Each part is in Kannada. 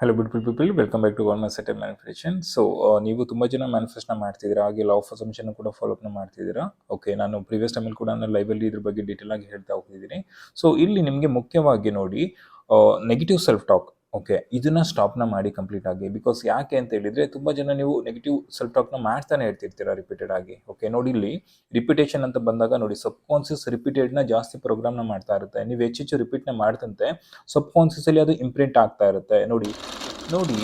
Hello beautiful people welcome back to government set settle manifestation so ನೀವು ತುಂಬ ಜನ ಮ್ಯಾನಿಫೆಸ್ಟ್ನ ಮಾಡ್ತಿದ್ದೀರಾ? ಹಾಗೆ ಲಾ ಆಫ್ ಅಸಂಪ್ಷನ್ ಕೂಡ ಫಾಲೋಅಪ್ನ ಮಾಡ್ತಿದ್ದೀರಾ? ಓಕೆ ನಾನು ಪ್ರೀವಿಯಸ್ ಟೈಮಲ್ಲಿ ಕೂಡ ನಾನು ಲೈವಲ್ಲಿ ಇದ್ರ ಬಗ್ಗೆ ಡೀಟೇಲ್ ಆಗಿ ಹೇಳ್ತಾ ಹೋಗ್ತಿದ್ದೀನಿ. ಸೊ ಇಲ್ಲಿ ನಿಮಗೆ ಮುಖ್ಯವಾಗಿ ನೋಡಿ ನೆಗೆಟಿವ್ ಸೆಲ್ಫ್ ಟಾಕ್ ಓಕೆ, ಇದನ್ನ ಸ್ಟಾಪ್ನ ಮಾಡಿ ಕಂಪ್ಲೀಟ್ ಆಗಿ ಬಿಕಾಸ್ ಯಾಕೆ ಅಂತ ಹೇಳಿದ್ರೆ ತುಂಬ ಜನ ನೀವು ನೆಗೆಟಿವ್ ಸೆಲ್ಫ್ ಟಾಕ್ನ ಮಾಡ್ತಾನೆ ಇರ್ತಿರ್ತೀರ ರಿಪೀಟೆಡ್ ಆಗಿ ಓಕೆ ನೋಡಿ ಇಲ್ಲಿ ರಿಪಿಟೇಷನ್ ಅಂತ ಬಂದಾಗ ನೋಡಿ ಸಬ್ ಕಾನ್ಸಿಯಸ್ ರಿಪೀಟೆಡ್ನ ಜಾಸ್ತಿ ಪ್ರೋಗ್ರಾಮ್ನ ಮಾಡ್ತಾ ಇರುತ್ತೆ. ನೀವು ಹೆಚ್ಚೆಚ್ಚು ರಿಪೀಟ್ನ ಮಾಡ್ತಂತೆ ಸಬ್ ಕಾನ್ಸಿಯಸಲ್ಲಿ ಅದು ಇಂಪ್ರಿಂಟ್ ಆಗ್ತಾ ಇರುತ್ತೆ. ನೋಡಿ ನೋಡಿ,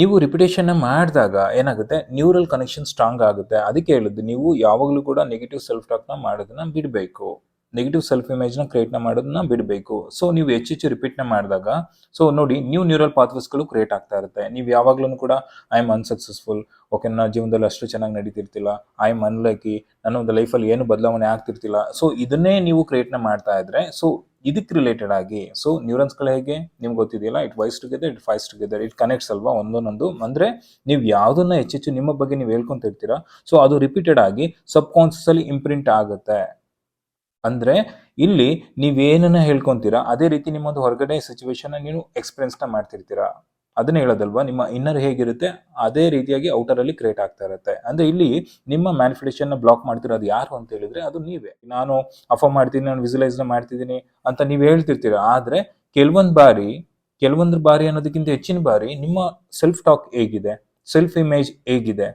ನೀವು ರಿಪಿಟೇಷನ್ನ ಮಾಡಿದಾಗ ಏನಾಗುತ್ತೆ? ನ್ಯೂರಲ್ ಕನೆಕ್ಷನ್ ಸ್ಟ್ರಾಂಗ್ ಆಗುತ್ತೆ. ಅದಕ್ಕೆ ಹೇಳಿದ್ದು ನೀವು ಯಾವಾಗಲೂ ಕೂಡ ನೆಗೆಟಿವ್ ಸೆಲ್ಫ್ ಟಾಕ್ನ ಮಾಡೋದನ್ನ ಬಿಡಬೇಕು. ನೆಗೆಟಿವ್ ಸೆಲ್ಫ್ ಇಮೇಜ್ನ ಕ್ರಿಯೇಟ್ನ ಮಾಡೋದನ್ನ ಬಿಡಬೇಕು. ಸೊ ನೀವು ಹೆಚ್ಚೆಚ್ಚು ರಿಪೀಟ್ನ ಮಾಡಿದಾಗ ಸೊ ನೋಡಿ ನ್ಯೂ ನ್ಯೂರಲ್ ಪಾತ್ವೇಸ್ಗಳು ಕ್ರಿಯೇಟ್ ಆಗ್ತಾ ಇರುತ್ತೆ. ನೀವು ಯಾವಾಗಲೂ ಕೂಡ ಐ ಆಮ್ ಅನ್ಸಕ್ಸಸ್ಫುಲ್ ಓಕೆ ನನ್ನ ಜೀವನದಲ್ಲಿ ಅಷ್ಟು ಚೆನ್ನಾಗಿ ನಡೀತಿರ್ತಿಲ್ಲ. ಐ ಆಮ್ ಅನ್ಲಕ್ಕಿ ನನ್ನ ಒಂದು ಲೈಫಲ್ಲಿ ಏನು ಬದಲಾವಣೆ ಆಗ್ತಿರ್ತಿಲ್ಲ. ಸೊ ಇದನ್ನೇ ನೀವು ಕ್ರಿಯೇಟ್ನ ಮಾಡ್ತಾ ಇದ್ರೆ ಸೊ ಇದಕ್ಕೆ ರಿಲೇಟೆಡ್ ಆಗಿ ಸೊ ನ್ಯೂರನ್ಸ್ಗಳು ಹೇಗೆ? ನಿಮ್ಗೆ ಗೊತ್ತಿದೆಯಲ್ಲ it wires together it fires together it connects ಅಲ್ವಾ ಒಂದೊಂದೊಂದು ಅಂದರೆ ನೀವು ಯಾವುದನ್ನ ಹೆಚ್ಚೆಚ್ಚು ನಿಮ್ಮ ಬಗ್ಗೆ ನೀವು ಹೇಳ್ಕೊಂತಿರ್ತೀರಾ ಸೊ ಅದು ರಿಪೀಟೆಡ್ ಆಗಿ ಸಬ್ ಕಾನ್ಸಿಯಸ್ ಅಲ್ಲಿ ಇಂಪ್ರಿಂಟ್ ಆಗುತ್ತೆ. ಅಂದ್ರೆ ಇಲ್ಲಿ ನೀವೇನನ್ನ ಹೇಳ್ಕೊಂತೀರಾ? ಅದೇ ರೀತಿ ನಿಮ್ಮೊಂದು ಹೊರಗಡೆ ಸಿಚುವೇಶನ್ ನೀವು ಎಕ್ಸ್ಪೀರಿಯನ್ಸ್ನ ಮಾಡ್ತಿರ್ತೀರಾ? ಅದನ್ನ ಹೇಳೋದಲ್ವಾ? ನಿಮ್ಮ ಇನ್ನರ್ ಹೇಗಿರುತ್ತೆ? ಅದೇ ರೀತಿಯಾಗಿ ಔಟರ್ ಅಲ್ಲಿ ಕ್ರಿಯೇಟ್ ಆಗ್ತಾ ಇರುತ್ತೆ. ಅಂದ್ರೆ ಇಲ್ಲಿ ನಿಮ್ಮ ಮ್ಯಾನಿಫೆಸ್ಟೇಷನ್ ಬ್ಲಾಕ್ ಮಾಡ್ತಿರೋದು ಯಾರು ಅಂತ ಹೇಳಿದ್ರೆ ಅದು ನೀವೇ. ನಾನು ಅಫ ಮಾಡ್ತೀನಿ, ನಾನು ವಿಸುಲೈಸ್ ಮಾಡ್ತಿದ್ದೀನಿ ಅಂತ ನೀವು ಹೇಳ್ತಿರ್ತೀರಾ? ಆದ್ರೆ ಕೆಲವೊಂದು ಬಾರಿ ಕೆಲವೊಂದು ಬಾರಿ ಅನ್ನೋದಕ್ಕಿಂತ ಹೆಚ್ಚಿನ ಬಾರಿ ನಿಮ್ಮ ಸೆಲ್ಫ್ ಟಾಕ್ ಹೇಗಿದೆ? ಸೆಲ್ಫ್ ಇಮೇಜ್ ಹೇಗಿದೆ?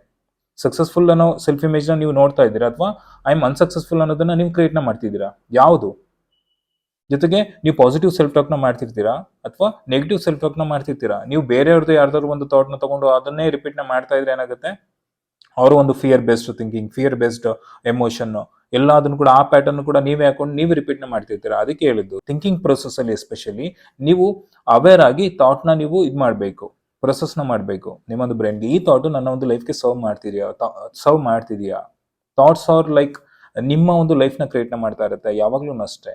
ಸಕ್ಸಸ್ಫುಲ್ ಅನ್ನೋ ಸೆಲ್ಫ್ ಇಮೇಜ್ನ ನೀವು ನೋಡ್ತಾ ಇದ್ದೀರಾ ಅಥವಾ ಐ ಆಮ್ ಅನ್ಸಕ್ಸಸ್ಫುಲ್ ಅನ್ನೋದನ್ನ ನೀವು ಕ್ರಿಯೇಟ್ನ ಮಾಡ್ತಿದ್ದೀರಾ? ಯಾವುದು? ಜೊತೆಗೆ ನೀವು ಪಾಸಿಟಿವ್ ಸೆಲ್ಫ್ ಟಾಕ್ನ ಮಾಡ್ತಿರ್ತೀರಾ? ಅಥವಾ ನೆಗೆಟಿವ್ ಸೆಲ್ಫ್ ಟಾಕ್ನ ಮಾಡ್ತಿರ್ತೀರಾ? ನೀವು ಬೇರೆಯವ್ರದ್ದು ಯಾರ್ದಾದ್ರು ಒಂದು ಥಾಟ್ನ ತಗೊಂಡು ಅದನ್ನೇ ರಿಪೀಟ್ನ ಮಾಡ್ತಾ ಇದ್ರೆ ಏನಾಗುತ್ತೆ? ಅವರು ಒಂದು fear based thinking fear based emotion ಎಲ್ಲದನ್ನು ಕೂಡ ಆ ಪ್ಯಾಟರ್ನ್ ಕೂಡ ನೀವೇ ಹಾಕೊಂಡು ನೀವು ರಿಪೀಟ್ನ ಮಾಡ್ತಿರ್ತೀರಾ? ಅದಕ್ಕೆ ಹೇಳಿದ್ದು ಥಿಂಕಿಂಗ್ ಪ್ರೊಸೆಸ್ ಅಲ್ಲಿ ಎಸ್ಪೆಷಲಿ ನೀವು ಅವೇರ್ ಆಗಿ ಥಾಟ್ನ ನೀವು ಇದು ಮಾಡಬೇಕು. ಪ್ರೊಸೆಸ್ನ ಮಾಡಬೇಕು. ನಿಮ್ಮೊಂದು ಬ್ರೈನ್ಗೆ ಈ ಥಾಟು ನನ್ನ ಒಂದು ಲೈಫ್ಗೆ ಸರ್ವ್ ಮಾಡ್ತಿದೆಯಾ? ಸರ್ವ್ ಮಾಡ್ತಿದೀಯಾ? ಥಾಟ್ಸ್ ಆರ್ ಲೈಕ್ ನಿಮ್ಮ ಒಂದು ಲೈಫ್ನ ಕ್ರಿಯೇಟ್ನ ಮಾಡ್ತಾ ಇರುತ್ತೆ. ಯಾವಾಗಲೂ ಅಷ್ಟೇ.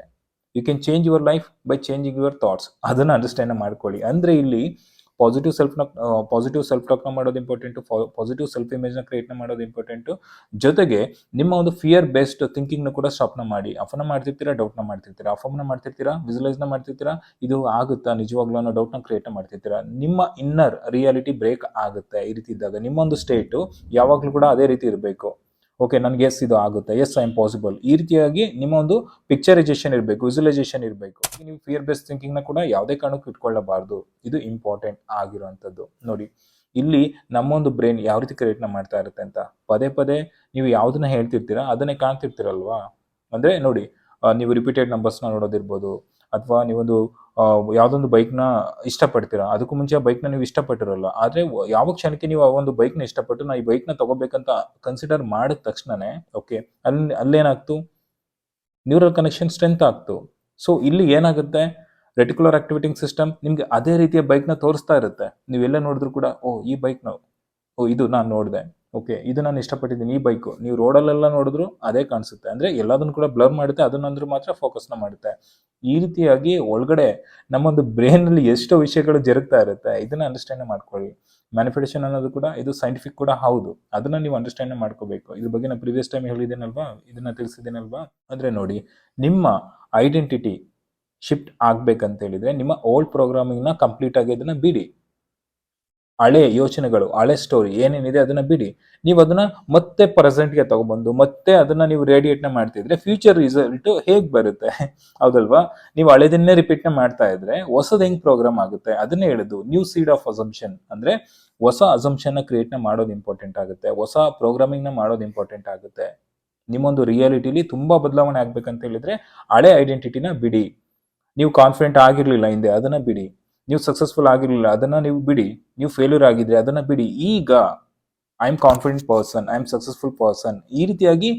You can change your life by changing your thoughts ಅದನ್ನು ಅಂಡರ್ಸ್ಟ್ಯಾಂಡ್ ಮಾಡ್ಕೊಳ್ಳಿ. ಅಂದರೆ ಇಲ್ಲಿ ಪಾಸಿಟಿವ್ ಸೆಲ್ಫ್ನ ಪಾಸಿಟಿವ್ ಸೆಲ್ಫ್ ಟಾಕ್ನ ಮಾಡೋದು ಇಂಪಾರ್ಟೆಂಟು ಪಾಸಿಟಿವ್ ಸೆಲ್ಫ್ ಇಮೇಜ್ನ ಕ್ರಿಯೇಟ್ನ ಮಾಡೋದು ಇಂಪಾರ್ಟೆಂಟು ಜೊತೆಗೆ ನಿಮ್ಮ ಒಂದು ಫಿಯರ್ ಬೇಸ್ಡ್ ಥಿಂಕಿಂಗ್ನ ಕೂಡ ಸ್ಟಾಪ್ನ ಮಾಡಿ. ಅಫನ ಮಾಡ್ತಿರ್ತೀರಾ ಡೌಟ್ನ ಮಾಡ್ತಿರ್ತೀರಾ? ಅಫಮ್ನ ಮಾಡ್ತಿರ್ತೀರಾ ವಿಜುಲೈಸ್ನ ಮಾಡ್ತಿರ್ತೀರಾ? ಇದು ಆಗುತ್ತಾ? ನಿಜವಾಗ್ಲೂ ಅನ್ನೋ ಡೌಟ್ನ ಕ್ರಿಯೇಟ್ ಮಾಡ್ತಿರ್ತೀರಾ? ನಿಮ್ಮ ಇನ್ನರ್ ರಿಯಾಲಿಟಿ ಬ್ರೇಕ್ ಆಗುತ್ತೆ ಈ ರೀತಿ ಇದ್ದಾಗ. ನಿಮ್ಮ ಒಂದು ಸ್ಟೇಟು ಯಾವಾಗಲೂ ಕೂಡ ಅದೇ ರೀತಿ ಇರಬೇಕು. ಓಕೆ ನನಗೆ ಎಸ್ ಇದು ಆಗುತ್ತೆ. ಎಸ್ ಐ ಎಂ ಪಾಸಿಬಲ್ ಈ ರೀತಿಯಾಗಿ ನಿಮ್ಮ ಒಂದು ಪಿಕ್ಚರೈಸೇಷನ್ ಇರಬೇಕು ವಿಜುಲೈಸೇಷನ್ ಇರಬೇಕು. ನೀವು ಫಿಯರ್ ಬೇಸ್ಡ್ ಥಿಂಕಿಂಗ್ನ ಕೂಡ ಯಾವುದೇ ಕಾರಣಕ್ಕೂ ಇಟ್ಕೊಳ್ಳಬಾರ್ದು. ಇದು ಇಂಪಾರ್ಟೆಂಟ್ ಆಗಿರುವಂಥದ್ದು. ನೋಡಿ, ಇಲ್ಲಿ ನಮ್ಮೊಂದು ಬ್ರೈನ್ ಯಾವ ರೀತಿ ಕ್ರಿಯೇಟ್ನ ಮಾಡ್ತಾ ಇರುತ್ತೆ ಅಂತ. ಪದೇ ಪದೇ ನೀವು ಯಾವುದನ್ನ ಹೇಳ್ತಿರ್ತೀರಾ, ಅದನ್ನೇ ಕಾಣ್ತಿರ್ತೀರಲ್ವಾ? ಅಂದರೆ ನೋಡಿ ನೀವು ರಿಪೀಟೆಡ್ ನಂಬರ್ಸ್ನ ನೋಡೋದಿರ್ಬೋದು ಅಥವಾ ನೀವೊಂದು ಯಾವುದೊಂದು ಬೈಕ್ನ ಇಷ್ಟಪಡ್ತೀರಾ? ಅದಕ್ಕೂ ಮುಂಚೆ ಆ ಬೈಕ್ನ ನೀವು ಇಷ್ಟಪಟ್ಟಿರಲ್ಲ. ಆದರೆ ಯಾವ ಕ್ಷಣಕ್ಕೆ ನೀವು ಆ ಒಂದು ಬೈಕ್ನ ಇಷ್ಟಪಟ್ಟು ನಾ ಈ ಬೈಕ್ನ ತಗೋಬೇಕಂತ ಕನ್ಸಿಡರ್ ಮಾಡಿದ ತಕ್ಷಣನೇ ಓಕೆ ಅಲ್ಲಿ ಅಲ್ಲೇನಾಗ್ತು? ನ್ಯೂರಲ್ ಕನೆಕ್ಷನ್ ಸ್ಟ್ರೆಂತ್ ಆಗ್ತು. ಸೊ ಇಲ್ಲಿ ಏನಾಗುತ್ತೆ? ರೆಟಿಕ್ಯುಲರ್ ಆಕ್ಟಿವೇಟಿಂಗ್ ಸಿಸ್ಟಮ್ ನಿಮಗೆ ಅದೇ ರೀತಿಯ ಬೈಕ್ನ ತೋರಿಸ್ತಾ ಇರುತ್ತೆ. ನೀವೆಲ್ಲ ನೋಡಿದ್ರು ಕೂಡ, ಓ, ಈ ಬೈಕ್ನ ಓ, ಇದು ನಾನು ನೋಡಿದೆ. ಓಕೆ, ಇದು ನಾನು ಇಷ್ಟಪಟ್ಟಿದ್ದೀನಿ. ಈ ಬೈಕು, ನೀವು ರೋಡಲ್ಲೆಲ್ಲ ನೋಡಿದ್ರು ಅದೇ ಕಾಣಿಸುತ್ತೆ. ಅಂದರೆ ಎಲ್ಲದನ್ನು ಕೂಡ ಬ್ಲರ್ ಮಾಡುತ್ತೆ, ಅದನ್ನಂದ್ರೂ ಮಾತ್ರ ಫೋಕಸ್ನ ಮಾಡುತ್ತೆ. ಈ ರೀತಿಯಾಗಿ ಒಳಗಡೆ ನಮ್ಮೊಂದು ಬ್ರೈನಲ್ಲಿ ಎಷ್ಟೋ ವಿಷಯಗಳು ಜರುಗ್ತಾ ಇರುತ್ತೆ, ಇದನ್ನು ಅಂಡರ್ಸ್ಟ್ಯಾಂಡ್ ಮಾಡ್ಕೊಳ್ಳಿ. ಮ್ಯಾನಿಫೆಸ್ಟೇಷನ್ ಅನ್ನೋದು ಕೂಡ, ಇದು ಸೈಂಟಿಫಿಕ್ ಕೂಡ ಹೌದು. ಅದನ್ನ ನೀವು ಅಂಡರ್ಸ್ಟ್ಯಾಂಡ್ ಮಾಡ್ಕೋಬೇಕು. ಇದ್ರ ಬಗ್ಗೆ ನಾನು ಪ್ರೀವಿಯಸ್ ಟೈಮ್ ಹೇಳಿದ್ದೇನಲ್ವಾ? ಇದನ್ನ ತಿಳಿಸಿದ್ದೇನಲ್ವಾ? ಅಂದರೆ ನೋಡಿ, ನಿಮ್ಮ ಐಡೆಂಟಿಟಿ ಶಿಫ್ಟ್ ಆಗಬೇಕಂತ ಹೇಳಿದ್ರೆ, ನಿಮ್ಮ ಓಲ್ಡ್ ಪ್ರೋಗ್ರಾಮಿಂಗ್ನ ಕಂಪ್ಲೀಟ್ ಆಗಿ ಅದನ್ನ ಬಿಡಿ. ಹಳೆ ಯೋಚನೆಗಳು, ಹಳೆ ಸ್ಟೋರಿ ಏನೇನಿದೆ ಅದನ್ನ ಬಿಡಿ. ನೀವು ಅದನ್ನ ಮತ್ತೆ ಪ್ರೆಸೆಂಟ್ಗೆ ತಗೊಬಂದು, ಮತ್ತೆ ಅದನ್ನ ನೀವು ರೇಡಿಯೇಟ್ನ ಮಾಡ್ತಿದ್ರೆ ಫ್ಯೂಚರ್ ರಿಸಲ್ಟ್ ಹೇಗ್ ಬರುತ್ತೆ? ಹೌದಲ್ವಾ? ನೀವು ಹಳೆದನ್ನೇ ರಿಪೀಟ್ನ ಮಾಡ್ತಾ ಇದ್ರೆ ಹೊಸದ್ ಹೆಂಗ್ ಪ್ರೋಗ್ರಾಮ್ ಆಗುತ್ತೆ? ಅದನ್ನೇ ಹೇಳುದು ನ್ಯೂ ಸೀಡ್ ಆಫ್ ಅಸಂಪ್ಷನ್ ಅಂದ್ರೆ ಹೊಸ ಅಸಂಪ್ಷನ್ ಕ್ರಿಯೇಟ್ನ ಮಾಡೋದು ಇಂಪಾರ್ಟೆಂಟ್ ಆಗುತ್ತೆ, ಹೊಸ ಪ್ರೋಗ್ರಾಮಿಂಗ್ನ ಮಾಡೋದು ಇಂಪಾರ್ಟೆಂಟ್ ಆಗುತ್ತೆ. ನಿಮ್ಮೊಂದು ರಿಯಾಲಿಟಿಲಿ ತುಂಬಾ ಬದಲಾವಣೆ ಆಗ್ಬೇಕಂತ ಹೇಳಿದ್ರೆ ಹಳೆ ಐಡೆಂಟಿಟಿನ ಬಿಡಿ. ನೀವು ಕಾನ್ಫಿಡೆಂಟ್ ಆಗಿರ್ಲಿಲ್ಲ ಹಿಂದೆ, ಅದನ್ನ ಬಿಡಿ. ನೀವು ಸಕ್ಸಸ್ಫುಲ್ ಆಗಿರಲಿಲ್ಲ, ಅದನ್ನು ನೀವು ಬಿಡಿ. ನೀವು ಫೇಲ್ಯೂರ್ ಆಗಿದ್ರೆ ಅದನ್ನು ಬಿಡಿ. ಈಗ I am confident person I am successful person ಈ ರೀತಿಯಾಗಿ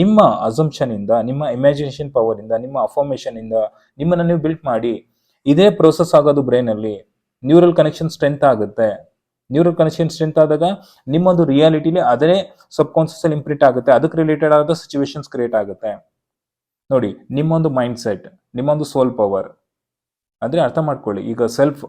ನಿಮ್ಮ ಅಸಂಪ್ಷನ್ ಇಂದ, ನಿಮ್ಮ ಇಮ್ಯಾಜಿನೇಷನ್ ಪವರಿಂದ ನಿಮ್ಮ ಅಫಾರ್ಮೇಷನಿಂದ ನಿಮ್ಮನ್ನ ನೀವು ಬಿಲ್ಟ್ ಮಾಡಿ. ಇದೇ ಪ್ರೋಸೆಸ್ ಆಗೋದು ಬ್ರೈನಲ್ಲಿ ನ್ಯೂರಲ್ ಕನೆಕ್ಷನ್ ಸ್ಟ್ರೆಂತ್ ಆಗುತ್ತೆ. ನ್ಯೂರಲ್ ಕನೆಕ್ಷನ್ ಸ್ಟ್ರೆಂತ್ ಆದಾಗ ನಿಮ್ಮೊಂದು ರಿಯಾಲಿಟಿಲಿ ಅದೇ ಸಬ್ ಕಾನ್ಸಿಯಸ್ ಅಲ್ಲಿ ಇಂಪ್ರಿಂಟ್ ಆಗುತ್ತೆ. ಅದಕ್ಕೆ ರಿಲೇಟೆಡ್ ಆದ ಸಿಚುವೇಶನ್ಸ್ ಕ್ರಿಯೇಟ್ ಆಗುತ್ತೆ. ನೋಡಿ, ನಿಮ್ಮೊಂದು ಮೈಂಡ್ ಸೆಟ್ ನಿಮ್ಮೊಂದು ಸೋಲ್ ಪವರ್ ಅಂದ್ರೆ ಅರ್ಥ ಮಾಡ್ಕೊಳ್ಳಿ. ಈಗ ಸೆಲ್ಫ್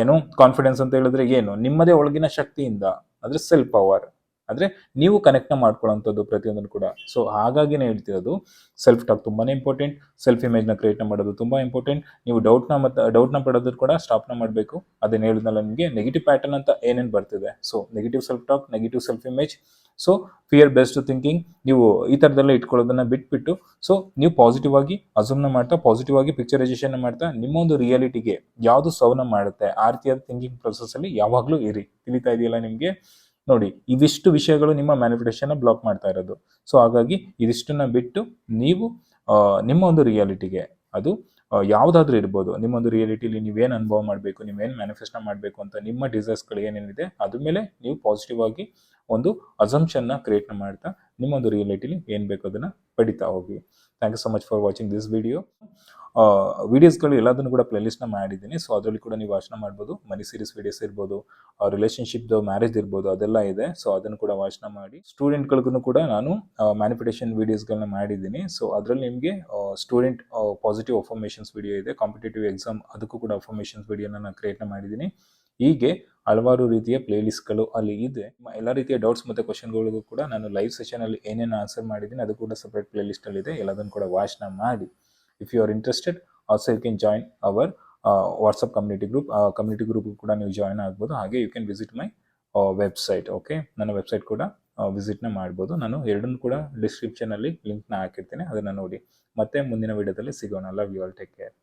ಏನು ಕಾನ್ಫಿಡೆನ್ಸ್ ಅಂತ ಹೇಳಿದ್ರೆ ಏನು? ನಿಮ್ಮದೇ ಒಳಗಿನ ಶಕ್ತಿಯಿಂದ, ಅಂದರೆ ಸೆಲ್ಫ್ ಪವರ್ ಅಂದರೆ ನೀವು ಕನೆಕ್ಟ್ನ ಮಾಡ್ಕೊಳ್ಳೋಂಥದ್ದು ಪ್ರತಿಯೊಂದನ್ನು ಕೂಡ. ಸೊ ಹಾಗಾಗಿನೇ ಹೇಳ್ತಿರೋದು ಸೆಲ್ಫ್ ಟಾಕ್ ತುಂಬಾ ಇಂಪಾರ್ಟೆಂಟ್ ಸೆಲ್ಫ್ ಇಮೇಜ್ನ ಕ್ರಿಯೇಟ್ನ ಮಾಡೋದು ತುಂಬ ಇಂಪಾರ್ಟೆಂಟ್ ನೀವು ಡೌಟ್ನ ಮತ್ತು ಡೌಟ್ನ ಪಡೋದು ಕೂಡ ಸ್ಟಾಪ್ನ ಮಾಡಬೇಕು. ಅದನ್ನು ಹೇಳಿದ್ನಲ್ಲ ನಿಮಗೆ ನೆಗೆಟಿವ್ ಪ್ಯಾಟರ್ನ್ ಅಂತ ಏನೇನು ಬರ್ತಿದೆ. So negative self talk negative self image so fear based thinking ನೀವು ಈ ಥರದೆಲ್ಲ ಇಟ್ಕೊಳ್ಳೋದನ್ನ ಬಿಟ್ಬಿಟ್ಟು ಸೊ ನೀವು ಪಾಸಿಟಿವ್ ಆಗಿ ಅಸೂಮ್ನ ಮಾಡ್ತಾ ಪಾಸಿಟಿವ್ ಆಗಿ ಪಿಕ್ಚರೈಸೇಷನ್ ಮಾಡ್ತಾ ನಿಮ್ಮ ಒಂದು ರಿಯಾಲಿಟಿಗೆ ಯಾವುದು ಸೌನ ಮಾಡುತ್ತೆ ಆ ರೀತಿಯಾದ ಥಿಂಕಿಂಗ್ ಪ್ರೊಸೆಸ್ಸಲ್ಲಿ ಯಾವಾಗಲೂ ಇರಿ. ತಿಳಿತಾ ಇದೆಯಲ್ಲ ನಿಮಗೆ? ನೋಡಿ, ಇವಿಷ್ಟು ವಿಷಯಗಳು ನಿಮ್ಮ ಮ್ಯಾನಿಫೆಸ್ಟೇಷನ್ ಬ್ಲಾಕ್ ಮಾಡ್ತಾ ಇರೋದು. ಸೊ ಹಾಗಾಗಿ ಇದಿಷ್ಟನ್ನ ಬಿಟ್ಟು ನೀವು ನಿಮ್ಮ ಒಂದು ರಿಯಾಲಿಟಿಗೆ ಅದು ಯಾವುದಾದ್ರೂ ಇರ್ಬೋದು. ನಿಮ್ಮೊಂದು ರಿಯಾಲಿಟಿಲಿ ನೀವೇನು ಅನುಭವ ಮಾಡಬೇಕು, ನೀವೇನು ಮ್ಯಾನಿಫೆಸ್ಟೋ ಮಾಡಬೇಕು ಅಂತ ನಿಮ್ಮ ಡಿಸೈರ್ಸ್ಗಳು ಏನೇನಿದೆ, ಅದ್ರ ಮೇಲೆ ನೀವು ಪಾಸಿಟಿವ್ ಆಗಿ ಒಂದು ಅಸಂಪ್ಷನ್ನ ಕ್ರಿಯೇಟ್ ಮಾಡ್ತಾ ನಿಮ್ಮೊಂದು ರಿಯಾಲಿಟಿಲಿ ಏನು ಬೇಕು ಅದನ್ನು ಪಡಿತಾ ಹೋಗಿ. Thank you so much for watching this video ವೀಡಿಯೋಸ್ಗಳು ಎಲ್ಲದನ್ನು ಕೂಡ ಪ್ಲೇಲಿಸ್ಟ್ನ ಮಾಡಿದ್ದೀನಿ. ಸೊ ಅದರಲ್ಲಿ ಕೂಡ ನೀವು ವಾಚನ ಮಾಡ್ಬೋದು. ಮನಿ ಸೀರೀಸ್ ವಿಡಿಯೋಸ್ ಇರ್ಬೋದು. ರಿಲೇಷನ್ಶಿಪ್ದು ಮ್ಯಾರೇಜ್ ಇರ್ಬೋದು. ಅದೆಲ್ಲ ಇದೆ. ಸೊ ಅದನ್ನು ಕೂಡ ವಾಚನ ಮಾಡಿ. ಸ್ಟೂಡೆಂಟ್ಗಳಿಗೂ ಕೂಡ ನಾನು ಮ್ಯಾನಿಫಿಟೇಷನ್ ವೀಡಿಯೋಸ್ಗಳನ್ನ ಮಾಡಿದ್ದೀನಿ. ಸೊ ಅದರಲ್ಲಿ ನಿಮಗೆ ಸ್ಟೂಡೆಂಟ್ ಪಾಸಿಟಿವ್ ಅಫರ್ಮೇಷನ್ಸ್ ವಿಡಿಯೋ ಇದೆ. ಕಾಂಪಿಟೇಟಿವ್ ಎಕ್ಸಾಮ್ ಅದಕ್ಕೂ ಕೂಡ ಅಫರ್ಮೇಷನ್ಸ್ ವಿಡಿಯೋನ ನಾನು ಕ್ರಿಯೇಟ್ನ ಮಾಡಿದ್ದೀನಿ. ಹೀಗೆ ಹಲವಾರು ರೀತಿಯ ಪ್ಲೇಲಿಸ್ಟ್ಗಳು ಅಲ್ಲಿ ಇದೆ. ಎಲ್ಲ ರೀತಿಯ ಡೌಟ್ಸ್ ಮತ್ತು ಕ್ವಶನ್ಗಳಿಗೂ ಕೂಡ ನಾನು ಲೈವ್ ಸೆಷನಲ್ಲಿ ಏನೇನು ಆನ್ಸರ್ ಮಾಡಿದ್ದೀನಿ ಅದು ಕೂಡ ಸಪ್ರೇಟ್ ಪ್ಲೇಲಿಸ್ಟಲ್ಲಿ ಇದೆ. ಎಲ್ಲದನ್ನು ಕೂಡ ವಾಚ್ನ ಮಾಡಿ. If you are interested also you can join our WhatsApp community group ಆ ಕಮ್ಯುನಿಟಿ ಗ್ರೂಪ್ ಕೂಡ ನೀವು ಜಾಯ್ನ್ ಆಗ್ಬೋದು. ಹಾಗೆ you can visit my website okay ನನ್ನ ವೆಬ್ಸೈಟ್ ಕೂಡ ವಿಸಿಟ್ನ ಮಾಡ್ಬೋದು. ನಾನು ಎರಡನ್ನೂ ಕೂಡ ಡಿಸ್ಕ್ರಿಪ್ಷನಲ್ಲಿ ಲಿಂಕ್ನ ಹಾಕಿರ್ತೀನಿ. ಅದನ್ನು ನೋಡಿ. ಮತ್ತೆ ಮುಂದಿನ ವಿಡಿಯೋದಲ್ಲಿ ಸಿಗೋಣ. Love you all take care